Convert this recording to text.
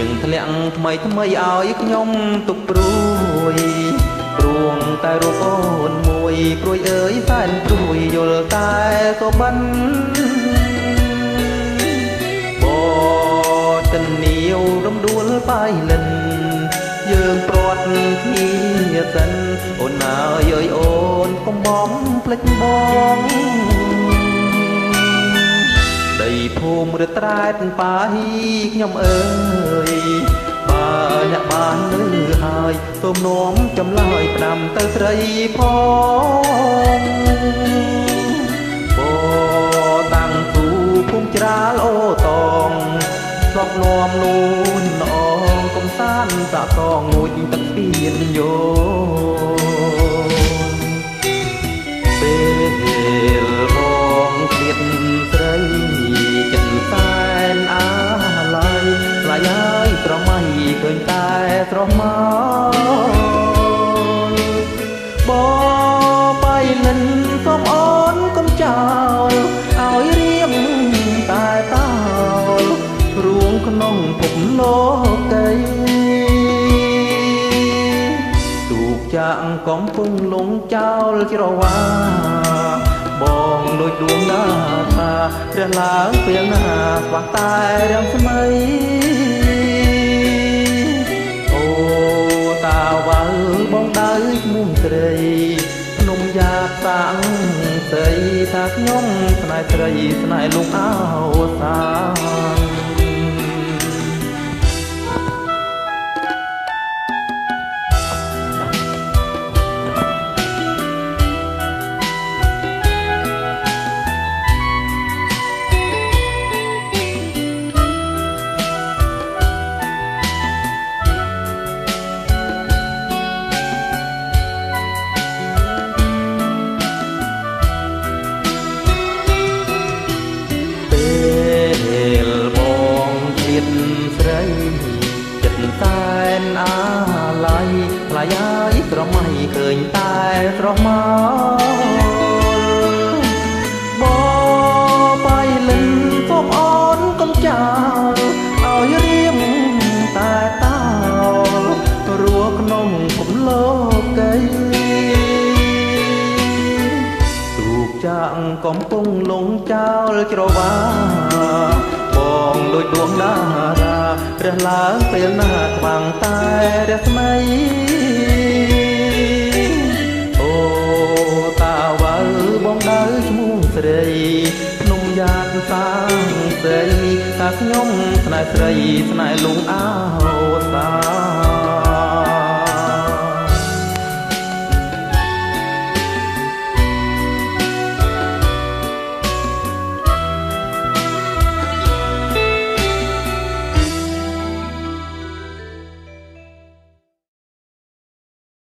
លៀងធ្លាក់ថ្មីថ្មីឲ្យខ្ញុំទុកព្រួយព្រួងតែរូបអូនមួយព្រួយអើយសែនព្រួយយល់តែសុបិនបចិននីវរំដួលបាយលិនយើងព្រាត់គ្នាសិនអូនអើយអើយអូនកុំបំភ្លេចបង រត្រែតប៉ាយខ្ញុំអើយបើអ្នកបានលឺហើយសូមនាំចម្លើយផ្ដាំទៅស្រីផងបតាំងទូភូមិច្រាលអូតងស្រុកនាំលូនអងកំសាន្តសាកងងួចទឹកពៀនយោ ស្រមោបបៃលិនសូមអូនកុំចោលឲ្យរៀងតែតោលរួងក្នុងភពលោកីទូកចាក់កំពុងលងចោលច្រវាបងដូចដួងណាថាព្រះឡើងពេលណាខ្វះតែរាំងស្មៃ ត្រីភ្នំយ៉ាតសាំងស្រីថាខ្ញុំស្នេហ៍ស្រីស្នេហ៍លោកអោសា ស្រមៃឃើញតែស្រមោលបបៃលិនសូមអូនកុំចោលឲ្យរៀងតែតោលរស់ក្នុងគំលោកីទូកចាក់កំពុងលងចោលច្រវាបងដូចដួងតារាព្រះឡើងពេលណាខ្វាំងតែរស្មី ស្រីថាខ្ញុំស្នេហ៍ស្រីស្នេហ៍លងអោសា